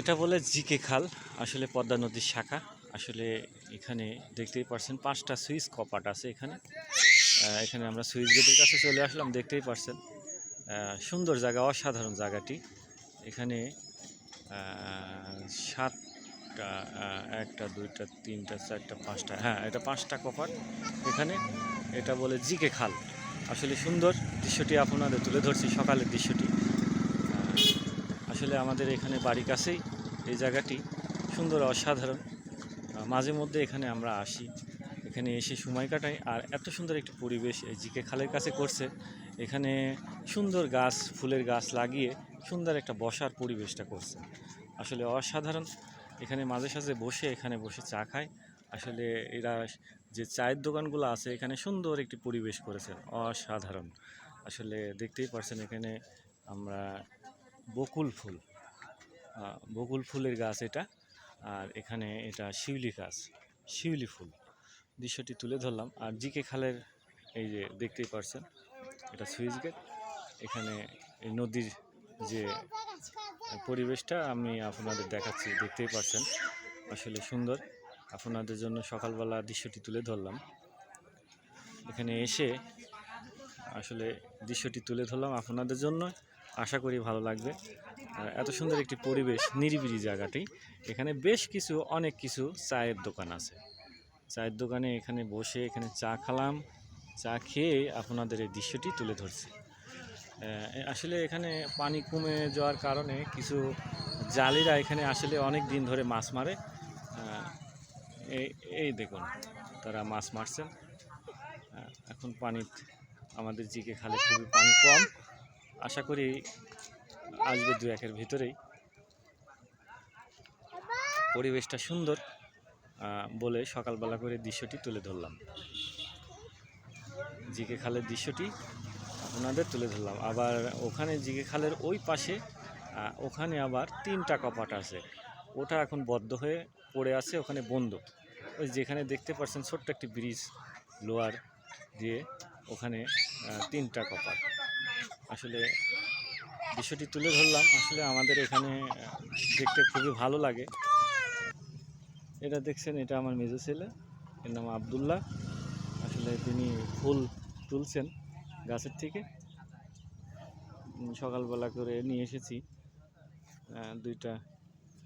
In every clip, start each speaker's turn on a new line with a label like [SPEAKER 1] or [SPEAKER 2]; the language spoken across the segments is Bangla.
[SPEAKER 1] এটা বলে জিকে খাল, আসলে পদ্মা নদীর শাখা। আসলে এখানে দেখতেই পারছেন, পাঁচটা সুইচ কপাট আছে এখানে। এখানে আমরা সুইচ গেটের কাছে চলে আসলাম, দেখতেই পারছেন। সুন্দর জায়গা, অসাধারণ জায়গাটি। এখানে সাতটা একটা, দুইটা, তিনটা, চারটা, পাঁচটা হ্যাঁ এটা পাঁচটা কপাট এখানে। এটা বলে জিকে খাল। আসলে সুন্দর দৃশ্যটি আপনাদের তুলে ধরছি সকালের দৃশ্যটি। আসলে আমাদের এখানে বাড়ির কাছেই এই জায়গাটি। সুন্দর, অসাধারণ। মাঝে মধ্যে এখানে আমরা আসি, এখানে এসে সময় কাটাই। আর এত সুন্দর একটি পরিবেশ এই জিকে খালের কাছে করছে। এখানে সুন্দর গাছ, ফুলের গাছ লাগিয়ে সুন্দর একটা বসার পরিবেশটা করছে। আসলে অসাধারণ। এখানে মাঝে সাঝে বসে এখানে বসে চা খায়। আসলে এরা যে চায়ের দোকানগুলো আছে, এখানে সুন্দর একটি পরিবেশ করেছে। অসাধারণ। আসলে দেখতেই পারছেন এখানে আমরা বকুল ফুল। বকুল ফুলের গাছ এটা। আর এখানে এটা শিউলি গাছ, শিউলি ফুল। দৃশ্যটি তুলে ধরলাম। আর জিকে খালের এই যে দেখতেই পারছেন, এটা সুইচ গেট। এখানে এই নদীর যে পরিবেশটা আমি আপনাদের দেখাচ্ছি, দেখতেই পারছেন। আসলে সুন্দর। আপনাদের জন্য সকালবেলা দৃশ্যটি তুলে ধরলাম। এখানে এসে আসলে দৃশ্যটি তুলে ধরলাম আপনাদের জন্য। আশা করি ভালো লাগবে। আর এত সুন্দর একটি পরিবেশ, নিরিবিলি জায়গাটি। এখানে বেশ কিছু, অনেক কিছু চায়ের দোকান আছে। চায়ের দোকানে এখানে বসে এখানে চা খালাম। চা খেয়ে আপনাদের এই দৃশ্যটি তুলে ধরছি। আসলে এখানে পানি কমে যাওয়ার কারণে কিছু জালিরা এখানে আসলে অনেক দিন ধরে মাছ মারে। এই দেখুন, তারা মাছ মারছেন। এখন পানি আমাদের জিকে খালে খুবই পানি কম। আশা করি আসবে দু একের ভিতরেই। পরিবেশটা সুন্দর বলে সকালবেলা করে দৃশ্যটি তুলে ধরলাম। জিকে খালের দৃশ্যটি আপনাদের তুলে ধরলাম। আবার ওখানে জিকে খালের ওই পাশে ওখানে আবার তিনটা কপাট আছে। ওটা এখন বদ্ধ হয়ে পড়ে আছে ওখানে বন্ধ ওই যেখানে দেখতে পাচ্ছেন ছোট্ট একটি ব্রিজ লোয়ার দিয়ে ওখানে তিনটা কপাট। আসলে বিষয়টি তুলে ধরলাম। আসলে আমাদের এখানে দেখতে খুবই ভালো লাগে। এটা দেখছেন, এটা আমার মেজো ছেলে। এর নাম আবদুল্লাহ। আসলে তিনি ফুল তুলছেন গাছের থেকে। সকালবেলা করে নিয়ে এসেছি দুইটা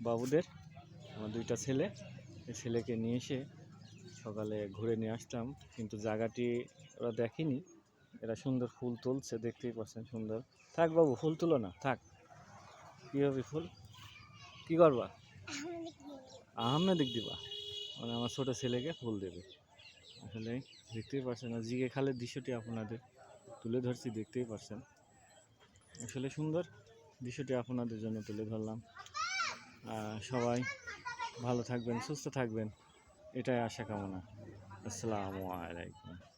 [SPEAKER 1] বাবুদের, আমার দুইটা ছেলে। ছেলেকে নিয়ে এসে সকালে ঘুরে নিয়ে আসলাম। কিন্তু জায়গাটি ওরা দেখেনি। এরা সুন্দর ফুল তুলছে, দেখতেই পাচ্ছেন সুন্দর। থাক বাবু, ফুল তুলো না, থাক। কী হবে ফুল? কী করবা? আহমেদিক দিবা। মানে আমার ছোটো ছেলেকে ফুল দেবে। আসলে দেখতেই পাচ্ছেন, আর জিগে খালের দৃশ্যটি আপনাদের তুলে ধরছি, দেখতেই পাচ্ছেন। আসলে সুন্দর দৃশ্যটি আপনাদের জন্য তুলে ধরলাম। সবাই ভালো থাকবেন, সুস্থ থাকবেন। এটাই আশা কামনা। আসসালামু আলাইকুম।